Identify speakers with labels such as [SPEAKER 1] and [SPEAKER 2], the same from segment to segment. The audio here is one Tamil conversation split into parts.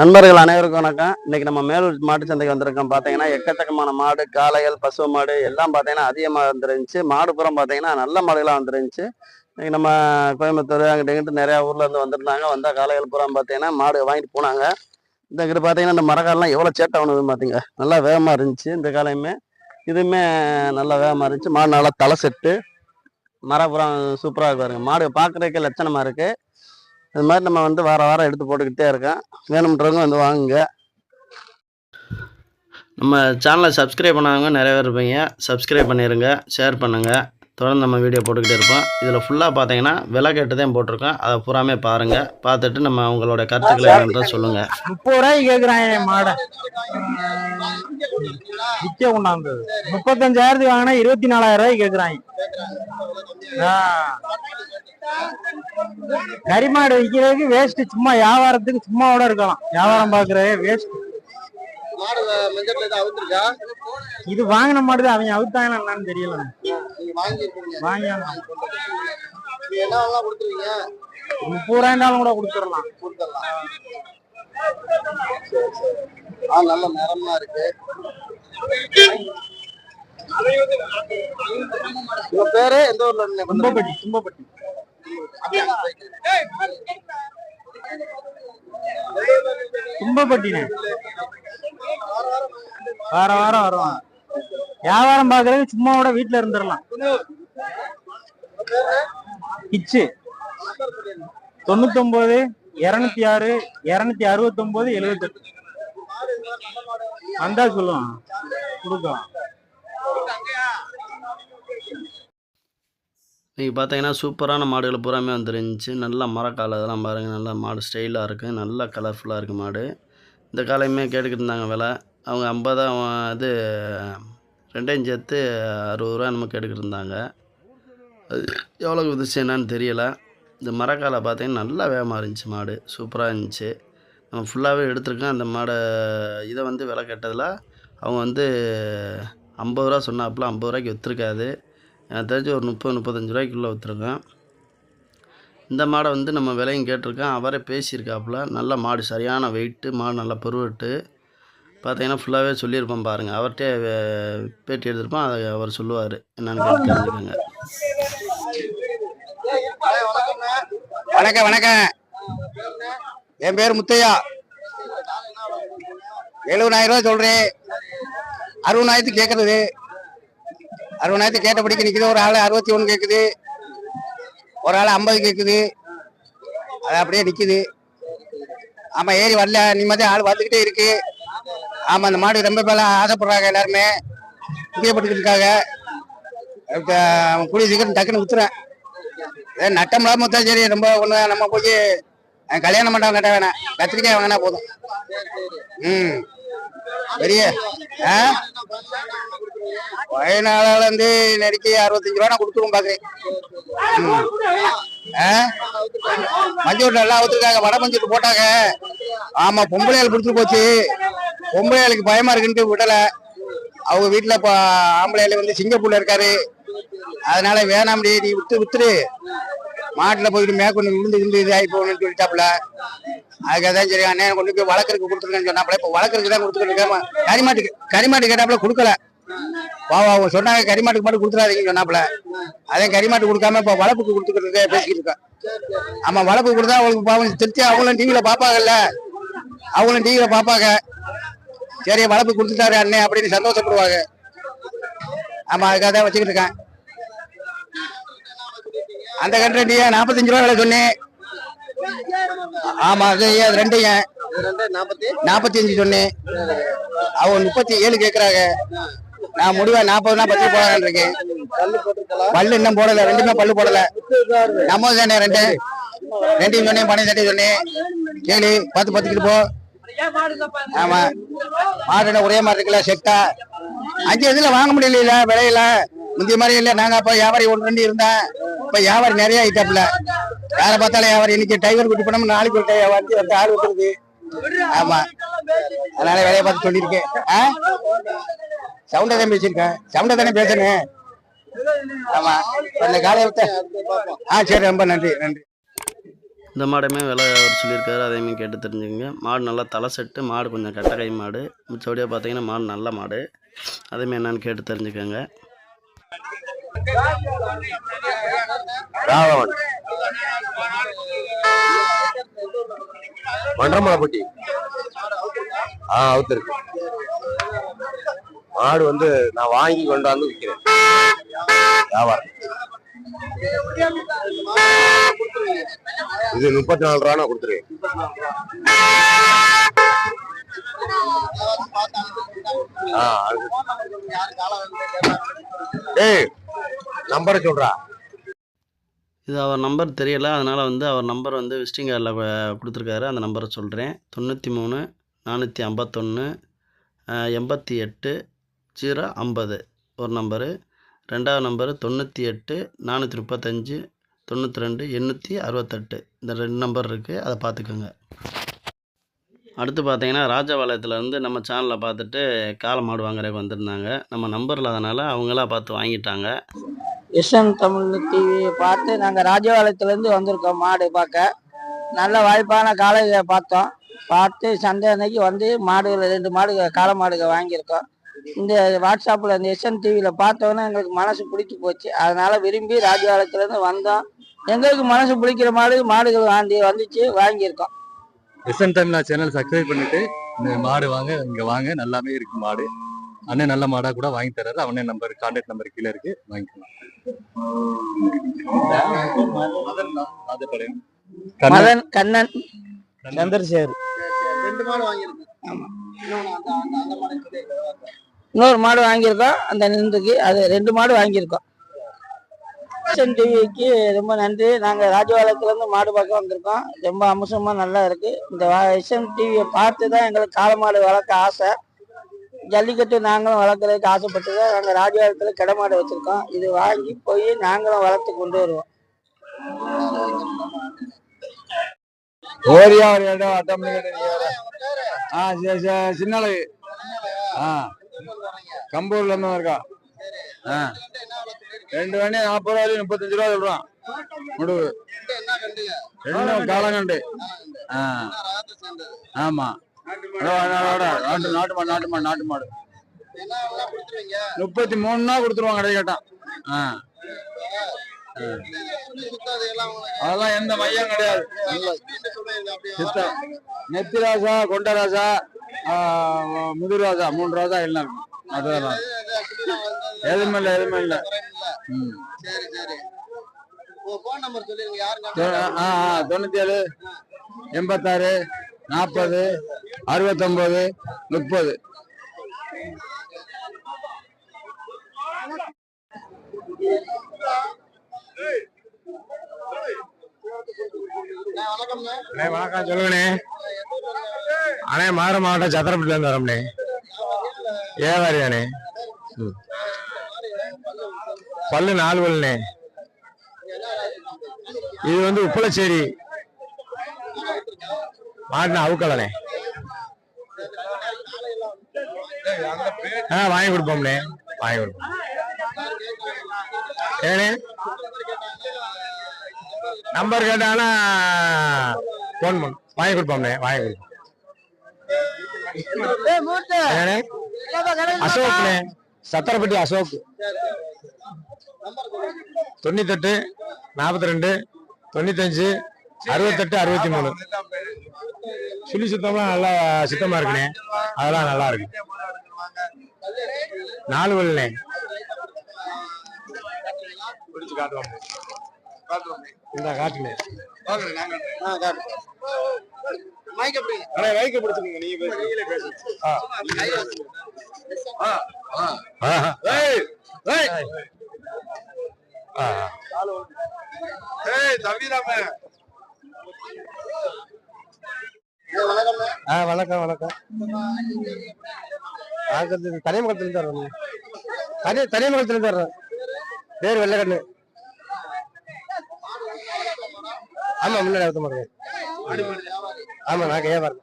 [SPEAKER 1] நண்பர்கள் அனைவருக்கும் வணக்கம். இன்னைக்கு நம்ம மேலூர் மாட்டு சந்தைக்கு வந்திருக்கோம். பார்த்தீங்கன்னா எக்கச்சக்கமான மாடு காளைகள் பசு மாடு எல்லாம் பார்த்தீங்கன்னா அதிகமாக வந்துருந்துச்சு. மாடு புறம் பார்த்தீங்கன்னா நல்ல மாடுகளாக வந்துருந்துச்சு. இன்னைக்கு நம்ம கோயம்புத்தூர் அங்கிட்ட இங்கிட்டு நிறையா ஊர்லேருந்து வந்திருந்தாங்க. வந்தால் காளைகள் புறம் பார்த்தீங்கன்னா மாடு வாங்கிட்டு போனாங்க. இந்த கிட்ட பார்த்தீங்கன்னா இந்த மரக்காலெலாம் எவ்வளோ சேட்டை ஆனது பார்த்தீங்க நல்லா வேகமாக இருந்துச்சு இந்த காலையுமே இதுவுமே நல்லா வேகமாக இருந்துச்சு. மாடு நல்லா தலை செட்டு. மரப்புறம் சூப்பராக இருக்கு பாருங்க. மாடு பார்க்குறதுக்கே லட்சணமாக இருக்குது இது மாதிரி நம்ம வந்து வார வாரம் எடுத்து போட்டுக்கிட்டே இருக்கோம் வேணும்ன்றவங்க வந்து வாங்குங்க. நம்ம சேனலை சப்ஸ்கிரைப் பண்ணாதவங்க நிறைய பேர் இருப்பீங்க. சப்ஸ்கிரைப் பண்ணிடுங்க ஷேர் பண்ணுங்கள் தொடர்ந்து நம்ம வீடியோ போட்டுக்கிட்டே இருப்போம். இதில் ஃபுல்லாக பார்த்தீங்கன்னா விலை கேட்டுதான் போட்டிருக்கோம். அதை பூராமே பாருங்கள் பார்த்துட்டு நம்ம உங்களோட கருத்துக்களை என்னன்றதை சொல்லுங்கள்
[SPEAKER 2] முப்பது ரூபாய்க்கு கேக்குறான் என் மாடை. விற்க கொண்டாந்தது முப்பத்தஞ்சாயிரத்துக்கு வாங்கினா இருபத்தி நாலாயிரம் ரூபாய்க்கு கேட்குறாங்க கரிமாடு விற்கிறதுக்கு வேஸ்ட் சும்மா வியாபாரத்துக்கு சும்மா கூட இருக்கலாம். வியாபாரம் பாக்குறதே வேஸ்ட்
[SPEAKER 1] மாடு எதாவது அவுத்துருக்கா?
[SPEAKER 2] இது வாங்கின மாடு தான். அவங்க அவுத்தாங்களா என்னன்னு தெரியல.
[SPEAKER 1] நீங்கள் வாங்கியிருக்கீங்க.
[SPEAKER 2] வாங்கி
[SPEAKER 1] என்னெல்லாம் கொடுத்துருவீங்க
[SPEAKER 2] முப்பது ரூபாய்னாலும் கூட கொடுத்துடலாம்.
[SPEAKER 1] கொடுத்துடலாம். ஆ நல்ல நிறமா இருக்கு. உங்க பேரு? எந்த ஊர்ல இருந்து கொண்டு வந்தீங்க?
[SPEAKER 2] தும்பப்பட்டி தும்பப்பட்டி தும்பப்பட்டினே வார வாரம் வருவான். வியாபாரம் பாக்குறது சும்மா கூட வீட்டுல இருந்துடலாம் கிச்சு. தொண்ணூத்தொன்பது இருநூத்தி ஆறு இருநூத்தி அறுபத்தொன்பது எழுபத்தெட்டு வந்தா சொல்லுவான். கொடுக்கலாம்.
[SPEAKER 1] இன்றைக்கி பார்த்தீங்கன்னா சூப்பரான மாடுகள் பூராமே வந்துருந்துச்சு. நல்லா மரக்கால் அதெல்லாம் பாருங்கள் நல்லா மாடு ஸ்டைலாக இருக்குது நல்லா கலர்ஃபுல்லாக இருக்குது மாடு. இந்த காலையுமே கேட்டுக்கிட்டு இருந்தாங்க விலை. அவங்க ஐம்பதாம் இது ரெண்டையும் சேர்த்து அறுபது ரூபா நம்ம கேட்டுக்கிட்டு இருந்தாங்க. அது எவ்வளோ விதிச்சு என்னன்னு தெரியலை. இந்த மரக்காலை பார்த்தீங்கன்னா நல்லா வேகமாக இருந்துச்சு மாடு. சூப்பராக இருந்துச்சு. நம்ம ஃபுல்லாகவே எடுத்துருக்கோம். அந்த மாடை இதை வந்து விலை கெட்டதில் அவங்க வந்து ஐம்பது ரூபா சொன்னாப்புல ஐம்பது ரூபாய்க்கு விற்றுருக்காது ஏதாச்சும் ஒரு முப்பது முப்பத்தஞ்சு ரூபாய்க்குள்ளே விற்றுருக்கேன் இந்த மாடை வந்து நம்ம விலையும் கேட்டிருக்கேன். அவரே பேசியிருக்காப்புல. நல்ல மாடு சரியான வெயிட்டு மாடு நல்லா பெருவெட்டு பார்த்தீங்கன்னா ஃபுல்லாகவே சொல்லியிருப்போம் பாருங்கள் அவர்கிட்டே பேட்டி எடுத்திருப்போம். அதை அவர் சொல்லுவார். என்னென்னு கேட்டு தெரிஞ்சுக்கோங்க.
[SPEAKER 3] வணக்கம் வணக்கம். என் பேர் முத்தையா. எழுபதாயிரம் ரூபாய் சொல்றேன். அறுபதாயிரத்துக்கு கேட்கறது அறுபதாயிரத்துக்கு கேட்டபடிக்கு நிற்குது ஒரு ஆள் அறுபத்தி ஒன்று கேட்குது ஒரு ஆள் ஐம்பது கேட்குது அது அப்படியே நிற்குது ஆமாம் ஏறி வரல. நிம்மதியாக ஆள் வந்துக்கிட்டே இருக்கு. ஆமாம் அந்த மாடு ரொம்ப பேர் ஆசைப்படுறாங்க எல்லாருமே. பிரியப்பட்டுக்கிட்டு இருக்காங்க. கூடிய சீக்கிரம் டக்குன்னு வித்துறேன் ஏ, நட்டம் இல்லாம சரி ரொம்ப ஒண்ணு நம்ம போய் கல்யாணம் கல்யாண மண்டபம் கட்ட வேணாம். கத்திரிக்காய் வாங்கினா போதும். ம். பெரிய ஆ? வயநாடால இருந்து நெருக்கி அறுபத்தஞ்சு ரூபா நான் கொடுத்துருவோம் பாக்குறேன் ம். ஆ? மஞ்சள் நல்லா ஊத்துருக்காங்க வட மஞ்சள் போட்டாங்க. ஆமா பொம்பளையால் கொடுத்துட்டு போச்சு. பொம்பளையாளுக்கு பயமா இருக்குன்ட்டு விடல. அவங்க வீட்டுல இப்போ ஆம்பளையாளு வந்து சிங்கப்பூர்ல இருக்காரு. அதனால வேணாம்டி நீ விட்டு வித்துரு மாட்டில் போயிட்டு மேற்கொண்டு விழுந்து விழுந்து இது ஆகி போகணும்னு சொல்லிட்டாப்புல. அதுக்காக தான் சரி அண்ணன் கொண்டு போய் வளர்க்கறதுக்கு கொடுத்துருக்கேன்னு சொன்னாப்புல. இப்போ வளர்க்கறதுக்கு தான் கொடுத்துருக்கேன் கரிமாட்டுக்கு கரிமாட்டு கேட்டாப்புல கொடுக்கல. வா அவங்க சொன்னாங்க கரிமாட்டுக்கு மட்டும் கொடுத்துறாதீங்கன்னு சொன்னாப்புல. அதே கரிமாட்டு கொடுக்காம இப்போ வளப்புக்கு கொடுத்துக்கிட்டு பேசிக்கிட்டு இருக்கேன். ஆமா வளர்ப்பு கொடுத்தா அவங்களுக்கு பாவம் திருச்சி அவங்களும் டிவியில பாப்பாங்கல்ல அவங்களும் டிவியில பாப்பாங்க சரி வளப்பு கொடுத்துட்டாரு அண்ணன் அப்படின்னு சந்தோஷப்படுவாங்க. ஆமா அதுக்காக தான் வச்சுக்கிட்டு இருக்கேன். அந்த கண்ட்ரண்டியா நாற்பத்தஞ்சு ரூபா விலை சொன்னேன். ஆமா அது அது ரெண்டையும் நாற்பத்தி அஞ்சு சொன்னேன். அவங்க முப்பத்தி ஏழு கேக்குறாங்க. நான் முடிவா நாற்பதுனா பத்து போடலான் இருக்கேன். பல்லு இன்னும் போடல ரெண்டுமே பல்லு போடல. நம்ம தானே ரெண்டு. ரெண்டையும் சொன்னேன் பணம் தட்டி சொன்னேன். கேளு பார்த்து பார்த்துக்கிட்டு போ. ஆமா மாடு ஒரே மாதிரி இருக்குல்ல செட்டா. அஞ்சு இதுல வாங்க முடியல விலையில. முந்தைய மாதிரி இல்லை. நாங்கள் அப்போ வியாபாரி ஒன்று ரெண்டு இருந்தேன் இப்போ வியாபாரி நிறைய ஆயிட்டாப்ல யாரை பார்த்தாலும் வியாபாரி இன்னைக்கு டைவர் குட்டி பண்ணோம் நாளைக்கு ஒரு டை- வந்து அந்த ஆள் வந்துருது ஆமா. அதனால வேலையை பார்த்து சொல்லியிருக்கேன் ஆ? சவுண்டா தான் பேசியிருக்கேன் சவுண்டா தானே பேசணும் ஆமா. அந்த காலையை ஆ சரி ரொம்ப நன்றி நன்றி.
[SPEAKER 1] இந்த மாடுமே விலை அவர் சொல்லியிருக்காரு அதையுமே கேட்டு தெரிஞ்சுக்கோங்க. மாடு நல்லா தலை செட்டு மாடு கொஞ்சம் கட்டை கை மாடு. மிச்சபடியாக பார்த்தீங்கன்னா மாடு நல்ல மாடு. அதையுமே என்னன்னு கேட்டு தெரிஞ்சுக்கோங்க.
[SPEAKER 2] ராகவன். மன்றமலைப்பட்டி ஆ அவுத்திருக்கு மாடு வந்து நான் வாங்கி கொண்டாந்து விற்கிறேன் வியாபாரம். இது முப்பத்தி நாலு ரூபா கொடுத்துருவேன் ஆ ஏய் நம்பரை சொல்றா.
[SPEAKER 1] இது அவர் நம்பர் தெரியல அதனால் வந்து அவர் நம்பர் வந்து விசிட்டிங் கார்டில் கொடுத்துருக்காரு. அந்த நம்பரை சொல்கிறேன் தொண்ணூற்றி மூணு நானூற்றி ஐம்பத்தொன்று எண்பத்தி எட்டு ஜீரோ ஐம்பது. ஒரு நம்பரு. ரெண்டாவது நம்பரு தொண்ணூற்றி எட்டு நானூற்றி முப்பத்தஞ்சு தொண்ணூற்றி ரெண்டு எண்ணூற்றி அறுபத்தெட்டு. இந்த ரெண்டு நம்பர் இருக்குது அதை பார்த்துக்கோங்க. அடுத்து பார்த்தீங்கன்னா ராஜபாளையத்துலேருந்து நம்ம சேனலில் பார்த்துட்டு காளை மாடு வாங்குறதுக்கு வந்திருந்தாங்க. நம்ம நம்பர் இல்லாதனால அவங்களா பார்த்து வாங்கிட்டாங்க.
[SPEAKER 4] எஸ்என் தமிழ் டிவியை பார்த்து நாங்கள் ராஜபாளையத்துலேருந்து வந்திருக்கோம் மாடு பார்க்க. நல்ல வாய்ப்பான காளையை பார்த்தோம். பார்த்து சண்டே அன்னைக்கு வந்து மாடுகள் ரெண்டு மாடு காளை மாடுகள் வாங்கியிருக்கோம். இந்த வாட்ஸ்அப்பில் இந்த எஸ்என் டிவியில் பார்த்தோன்னே எங்களுக்கு மனசு பிடிச்சி போச்சு. அதனால் விரும்பி ராஜபாளையத்துலேருந்து வந்தோம். எங்களுக்கு மனசு பிடிக்கிற மாடு மாடுகள் வாங்கி வந்துச்சு வாங்கியிருக்கோம்.
[SPEAKER 5] எஸ்என் தமிழா சேனல் சப்ஸ்கிரைப் பண்ணிட்டு இந்த மாடு வாங்க இங்க வாங்க. நல்லாவே இருக்கு மாடு. அண்ணன் நல்ல மாடா கூட வாங்கி தர்றாரு. அவனே நம்பர் கான்டாக்ட் நம்பர் கீழே இருக்கு. வாங்கிக்கலாம்.
[SPEAKER 4] மதன் கண்ணன். சந்திரசேகர்.
[SPEAKER 6] ரெண்டு மாடு வாங்கியிருக்கு.
[SPEAKER 4] ஆமா.
[SPEAKER 6] இன்னொன்னு அந்த அந்த அந்த மாடு இருக்குது.
[SPEAKER 4] இன்னொரு மாடு வாங்கியிருக்கோம் அந்த நின்றுக்கு அது ரெண்டு மாடு வாங்கியிருக்கோம். எஸ்என் டிவிக்கு ரொம்ப நன்றி. நாங்கள் ராஜபாளையத்துலேருந்து மாடு பார்க்க வந்திருக்கோம். ரொம்ப அம்சமாக நல்லா இருக்குது இந்த எஸ்என் டிவியை பார்த்து தான் எங்களுக்கு காளை மாடு வளர்க்க ஆசை. ஜல்லிக்கட்டு நாங்களும் வளர்க்குறதுக்கு ஆசைப்பட்டு தான் நாங்கள் ராஜபாளையத்தில் கிடமாடு வச்சுருக்கோம். இது வாங்கி போய் நாங்களும் வளர்த்து கொண்டு வருவோம்.
[SPEAKER 7] ஓரியா ஒரு இடம் அட்டம் ஆ சரி சரி. ஆ. கம்பூர்ல இருந்து இருக்கா ஆ. ரெண்டு வண்டி நாற்பது ரூபாய் முப்பத்தஞ்சு ரூபா சொல்றான். முடிவு
[SPEAKER 6] என்ன
[SPEAKER 7] ரெண்டும் காலங்கண்டு. ஆ. ஆமா. நாட்டு மாடு நாட்டு மாடு நாட்டு மாடு. முப்பத்தி மூணுனா கொடுத்துருவாங்க கடை கேட்டான் ஆ. அதெல்லாம் எந்த மையம் கிடையாது.
[SPEAKER 6] நெத்திராசா கொண்டராசா
[SPEAKER 7] சித்தம் நெத்தி கொண்ட மூணு ராசா எல்லாம். இருக்கும் அதெல்லாம் எதுவுமே இல்லை எதுவுமே இல்லை. ம்.
[SPEAKER 6] சரி சரி.
[SPEAKER 7] ஆ ஆ தொண்ணூத்தி ஏழு எண்பத்தாறு நாற்பது அறுபத்தொம்போது முப்பது.
[SPEAKER 2] வணக்கம் சொல்லுங்கண்ணே. அண்ணே மதுரை மாவட்டம் சத்திரப்பட்டில இருந்து வரோம்ண்ணே. ஏவாரி தானே பல்லு நாலு பல்லுண்ணே. இது வந்து உப்பளச்சேரி. மாட்டின அவுக்கலண்ணே ஆ வாங்கி கொடுப்போம்ண்ணே. வாங்கி கொடுப்போம். ஏண்ணே நம்பர் கேட்டானா ஃபோன் பண்ணு. வாங்கி கொடுப்போம்ண்ணே. வாங்கி கொடுப்போம். அசோக்ண்ணே. சத்திரப்பட்டி அசோக். தொண்ணூத்தெட்டு நாற்பத்தி ரெண்டு தொண்ணூத்தஞ்சு அறுபத்தெட்டு அறுபத்தி மூணு சுழி சுத்தம்லாம் நல்லா சுத்தமா இருக்குண்ணே. அதெல்லாம் நல்லா இருக்கு. நாலு பிடிச்சு காட்டுவாங்க இந்த அண்ணா மைக்க பிடிச்சுக்கோங்க நீங்க பேசுங்க. ஆ. வணக்கம் வணக்கம் ஆகிறது தனிமங்கலத்துல தர்றோம் தனி தனிமங்கலத்துல தர்றோம் பேர் வெள்ளக்கண்ணு. ஆமா முன்னாடி அவுத்த மாட்டேங்க ஆமா நான் வியாபாரம்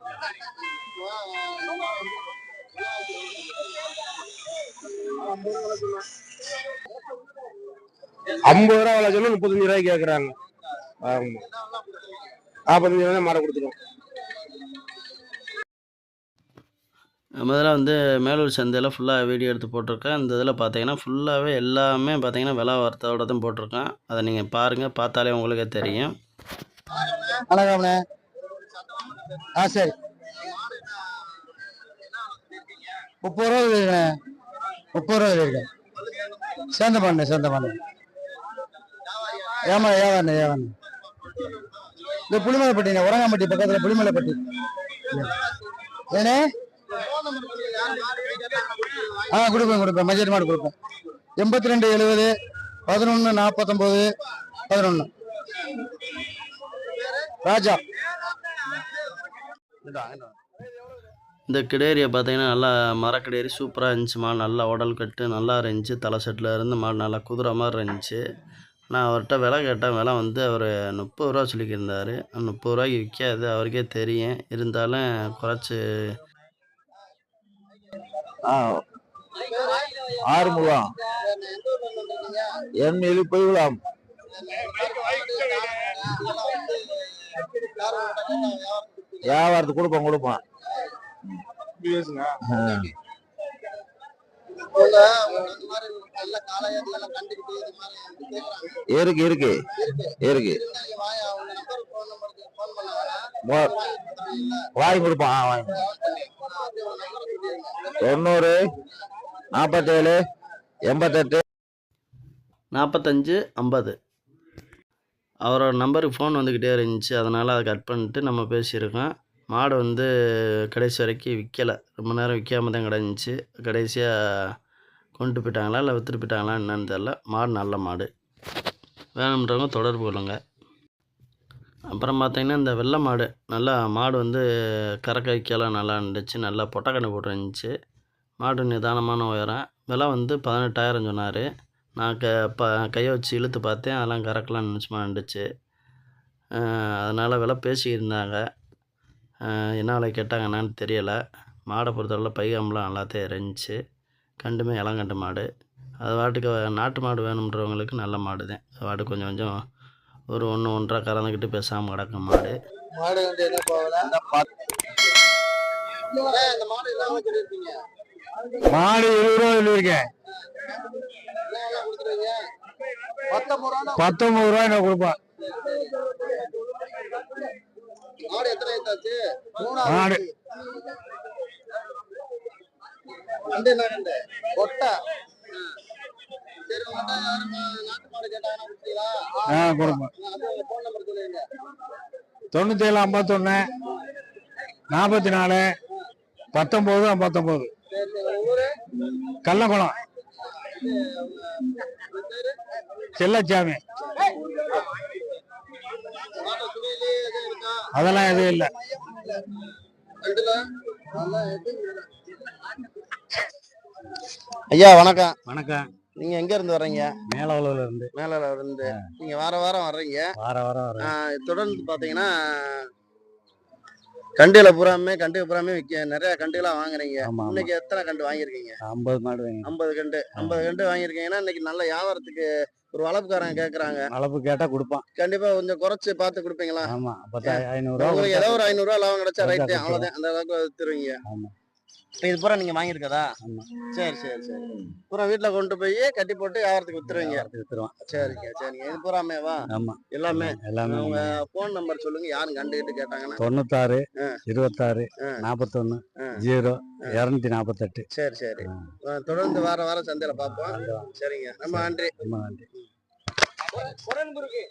[SPEAKER 2] ஐம்பது ரூபா விலை சொல்லி முப்பத்தஞ்சு ரூபாய்க்கு கேக்குறாங்க. ஆமா.
[SPEAKER 6] நாற்பத்தஞ்சு ரூபாய் மாட கொடுத்துருவோம்.
[SPEAKER 1] முதல்ல வந்து மேலூர் சந்தையில் ஃபுல்லாக வீடியோ எடுத்து போட்டிருக்கேன். இந்த இதில் பார்த்தீங்கன்னா ஃபுல்லாகவே எல்லாமே பார்த்தீங்கன்னா விலை வார்த்தையோட தான் போட்டிருக்கேன். அதை நீங்கள் பாருங்கள் பார்த்தாலே உங்களுக்கே தெரியும்.
[SPEAKER 2] வணக்கம்ண்ணே ஆ சரி. முப்பது ரூபா இருக்குண்ணே முப்பது ரூபா இருக்கு சேர்ந்த பண்ணு சேர்ந்த பண்ணு ஏமா ஏவாண்ணே ஏவாண்ணே இந்த புளிமலைப்பட்டிண்ணே உரங்காம்பட்டி பக்கத்தில் புளிமலைப்பட்டி. ஏனே? ஆ கொடுப்பேன் கொடுப்பேன். மஞ்சள் மாடு கொடுப்பேன். எண்பத்தி ரெண்டு எழுபது பதினொன்று நாற்பத்தொம்போது பதினொன்று ராஜா.
[SPEAKER 1] இந்த கிடேரியை பார்த்தீங்கன்னா நல்லா மரக்கிடேரி சூப்பராக இருந்துச்சு மாடு நல்லா உடல் கட்டு நல்லா இருந்துச்சு தலை செட்டில் இருந்து மாடு நல்லா குதிரை மாதிரி இருந்துச்சு. நான் அவர்கிட்ட விலை கேட்டேன். விலை வந்து அவர் முப்பது ரூபா சொல்லிக்கிருந்தார். முப்பது ரூபாய்க்கு விற்காது அவருக்கே தெரியும். இருந்தாலும் குறைச்சி
[SPEAKER 2] ஆறுமுகம் என் போய்விடலாம் வியாபாரத்துக்கு கொடுப்போம் கொடுப்போம். இருக்கு இருக்கு. இருக்கு. வாங்கி கொடுப்போம் ஆ, வாங்கி தொண்ணூறு நாற்பத்தேழு எண்பத்தெட்டு.
[SPEAKER 1] நாற்பத்தஞ்சு ஐம்பது. அவரோட நம்பருக்கு ஃபோன் வந்துக்கிட்டே இருந்துச்சு. அதனால் அதை கட் பண்ணிட்டு நம்ம பேசியிருக்கோம். மாடு வந்து கடைசி வரைக்கும் விற்கலை ரொம்ப நேரம் விற்காம தான் கிடந்துச்சு. கடைசியாக கொண்டு போயிட்டாங்களா இல்லை விற்றுட்டு போயிட்டாங்களா என்னன்னு தெரில மாடு நல்ல மாடு. வேணுன்றவங்க தொடர்பு கொள்ளுங்க. அப்புறம் பார்த்தீங்கன்னா இந்த வெள்ளை மாடு. நல்லா மாடு வந்து கறக்க வைக்கலாம் நல்லா இருந்துச்சு. நல்லா பொட்டக்கண்ணு போட்டு இருந்துச்சு மாடு நிதானமான உயரம். விலை வந்து பதினெட்டாயிரம் சொன்னார். நான் க ப கையை வச்சு இழுத்து பார்த்தேன். அதெல்லாம் கறக்கலாம்னு நினச்சுமா இருந்துச்சு அதனால் விலை பேசியிருந்தாங்க. என்ன விலை கேட்டாங்க என்னன்னு தெரியலை. மாடை பொறுத்தவரை பைகாம்பெலாம் நல்லாத்தே இருந்துச்சு. கண்டுமே இளங்கண்டு மாடு. அது வாட்டுக்கு நாட்டு மாடு வேணுன்றவங்களுக்கு நல்ல மாடு தான். அது வாட்டுக்கு கொஞ்சம் கொஞ்சம் ஒரு ஒன்று ஒன்றரை கறந்துக்கிட்டு பேசாமல் கிடக்கும் மாடு.
[SPEAKER 2] மாடு வந்து என்ன போகல இந்த மாடு
[SPEAKER 6] இருபது ரூபா சொல்லியிருக்கேன்.
[SPEAKER 2] பத்தொன்பது ரூபா
[SPEAKER 6] பத்தொன்பது ரூபாய் நான் கொடுப்பேன் தொண்ணூத்தி ஏழு ஐம்பத்தொன்னு நாற்பத்தி நாலு
[SPEAKER 2] சரி ஊரு?
[SPEAKER 6] கள்ளக்குளம். செல்லச்சாமி. அதெல்லாம் எதுவும் இல்லை.
[SPEAKER 2] ஐயா வணக்கம்.
[SPEAKER 8] வணக்கம்.
[SPEAKER 2] நீங்க எங்க இருந்து வர்றீங்க?
[SPEAKER 8] மேலவளவுல இருந்து.
[SPEAKER 2] மேல இருந்து. நீங்க வார வாரம் வர்றீங்க.
[SPEAKER 8] வார வாரம்
[SPEAKER 2] தொடர்ந்து பாத்தீங்கன்னா கண்டியில பூராமே கண்டு பூராமே விக்க நிறைய கண்டுலாம் வாங்குறீங்க இன்னைக்கு எத்தனை கண்டு வாங்கியிருக்கீங்க?
[SPEAKER 8] ஐம்பது மாடு வேணும்
[SPEAKER 2] ஐம்பது கண்டு ஐம்பது கண்டு வாங்கியிருக்கீங்கன்னா இன்னைக்கு நல்ல வியாபாரத்துக்கு ஒரு வளர்ப்புக்காரங்க கேக்குறாங்க.
[SPEAKER 8] அளப்பு கேட்டா கொடுப்பான்.
[SPEAKER 2] கண்டிப்பா கொஞ்சம் குறைச்சு பார்த்து கொடுப்பீங்களா?
[SPEAKER 8] ஆமா பத்து ஐநூறு
[SPEAKER 2] ஏதோ ஒரு ஐநூறு ரூபா லாபம் கிடைச்சா ரைட்டு. அவ்வளவுதான். அந்த அளவுக்கு வித்துருவீங்க
[SPEAKER 8] ஆமா.
[SPEAKER 2] இது பூரா நீங்க வாங்கியிருக்கதா. சரி சரி சரி. பூரா வீட்டுல கொண்டு போய் கட்டி போட்டு வியாபாரத்துக்கு வித்துருவீங்க.
[SPEAKER 8] வித்துருவான்
[SPEAKER 2] சரிங்க சரிங்க. இது பூராமேவா
[SPEAKER 8] ஆமா.
[SPEAKER 2] எல்லாமே.
[SPEAKER 8] எல்லாமே
[SPEAKER 2] உங்க போன் நம்பர் சொல்லுங்க. யாரும் கண்டுகிட்டு கேட்டாங்கன்னா?
[SPEAKER 8] தொண்ணூத்தாறு. இருபத்தாறு
[SPEAKER 2] ஆ.
[SPEAKER 8] ஜீரோ. இரநூத்தி நாற்பத்தெட்டு
[SPEAKER 2] சரி சரி. தொடர்ந்து வார வாரம் சந்தையில பார்ப்போம். சரிங்க. ரொம்ப நன்றி.
[SPEAKER 8] ரொம்ப நன்றி.